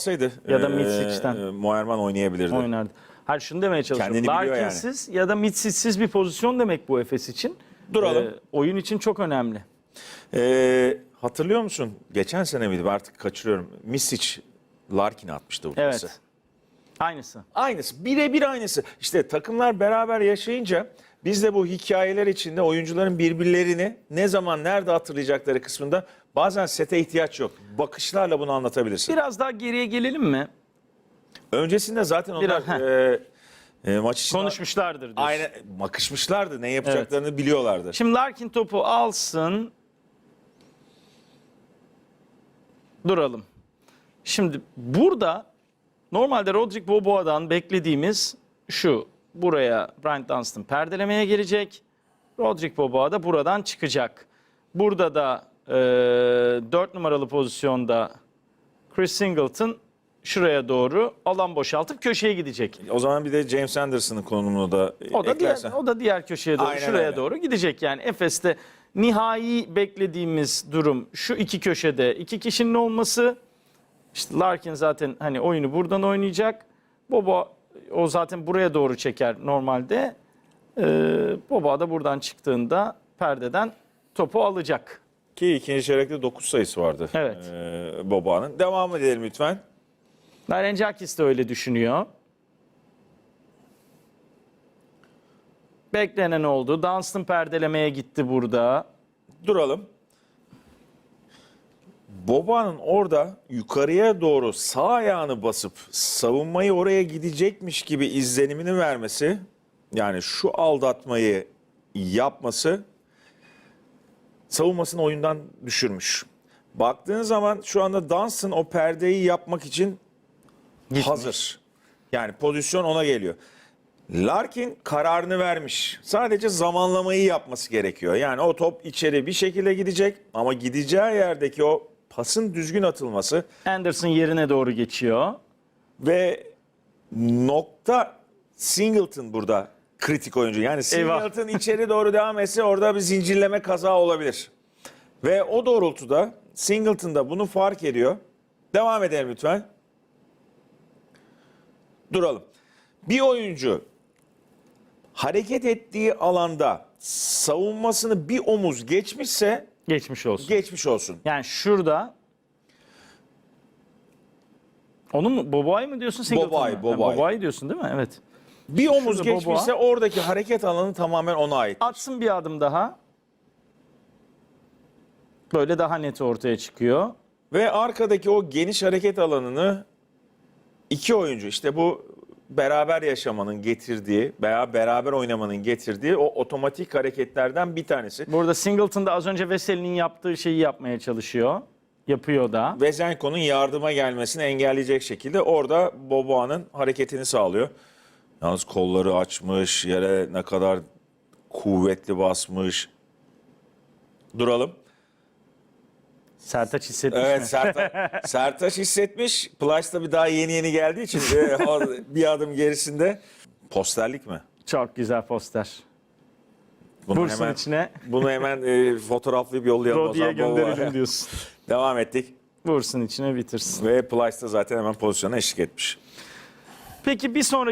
olsaydı Ya da Mitsic'ten. Moerman oynayabilirdi. oynardı. Hayır şunu demeye çalışıyorum. Kendini biliyor yani. Larkin'siz ya da Mitsic'siz bir pozisyon demek bu Efes için. Duralım. Ee, oyun için çok önemli. Eee, hatırlıyor musun? Geçen sene miydi? Artık kaçırıyorum. Misic Larkin'e atmıştı bu pası. Evet. Aynısı. Aynısı. Birebir aynısı. İşte takımlar beraber yaşayınca biz de bu hikayeler içinde oyuncuların birbirlerini ne zaman nerede hatırlayacakları kısmında bazen sete ihtiyaç yok. Bakışlarla bunu anlatabilirsin. Biraz daha geriye gelelim mi? Öncesinde zaten onlar Biraz, eee, eee, maç için Konuşmuşlardır diyorsun. Aynen bakışmışlardı. Ne yapacaklarını biliyorlardı. Şimdi Larkin topu alsın. Duralım. Şimdi burada normalde Rodrik Boboa'dan beklediğimiz şu. Buraya Bryant Dunstan perdelemeye gelecek. Rodrik Boboa da buradan çıkacak. Burada da e, 4 numaralı pozisyonda Chris Singleton şuraya doğru alan boşaltıp köşeye gidecek. O zaman bir de James Anderson'ın konumunu da O da diğer, eklersen. o da diğer köşeye doğru, Aynen şuraya öyle. doğru gidecek. Yani Efes'te nihai beklediğimiz durum şu iki köşede iki kişinin olması. İşte Larkin zaten hani oyunu buradan oynayacak. Boba o zaten buraya doğru çeker normalde. Ee, Boba da buradan çıktığında perdeden topu alacak. Ki ikinci çeyrekte 9 sayısı vardı. Evet. Ee, Boba'nın. Devam edelim lütfen. Narencakis de öyle düşünüyor. Beklenen oldu. Dunstan perdelemeye gitti burada. Duralım. Boba'nın orada yukarıya doğru sağ ayağını basıp savunmayı oraya gidecekmiş gibi izlenimini vermesi yani şu aldatmayı yapması savunmasını oyundan düşürmüş. Baktığın zaman şu anda Dunstan o perdeyi yapmak için Gitmiş. hazır. Yani pozisyon ona geliyor. Larkin kararını vermiş. Sadece zamanlamayı yapması gerekiyor. Yani o top içeri bir şekilde gidecek ama gideceği yerdeki o pasın düzgün atılması Anderson yerine doğru geçiyor. ve nokta Singleton burada kritik oyuncu. Yani. Singleton içeri doğru devam etse orada bir zincirleme kaza olabilir. Ve o doğrultuda Singleton da bunu fark ediyor. Devam edelim lütfen. Duralım. Bir oyuncu hareket ettiği alanda savunmasını bir omuz geçmişse Geçmiş olsun. geçmiş olsun. yani şurada onun mu? Boboay mı diyorsun? Singleton Boboay, mı? Ha, Boboay diyorsun değil mi? Evet. Bir omuz Şurada geçmişse oradaki hareket alanı tamamen ona ait. Atsın bir adım daha. Böyle daha net ortaya çıkıyor. Ve arkadaki o geniş hareket alanını iki oyuncu işte bu beraber yaşamanın getirdiği veya beraber oynamanın getirdiği o otomatik hareketlerden bir tanesi. Burada Singleton da az önce Veseli'nin yaptığı şeyi yapmaya çalışıyor. Yapıyor da. Vezenko'nun yardıma gelmesini engelleyecek şekilde orada Boboa'nın hareketini sağlıyor. Yalnız kolları açmış, yere ne kadar kuvvetli basmış. Duralım. Sertaç hissetmiş Evet mi? Sertaç, Sertaç hissetmiş. Plaj tabii daha yeni yeni geldiği için e, bir adım gerisinde. Posterlik mi? Çok güzel poster. Bunu Bursun hemen, içine bunu hemen e, fotoğraflayıp yollayalım. o Rodi'ye zaman gönderelim diyorsun. Devam ettik. Vursun içine bitirsin. Ve Plaj da zaten hemen pozisyona eşlik etmiş. Peki bir sonraki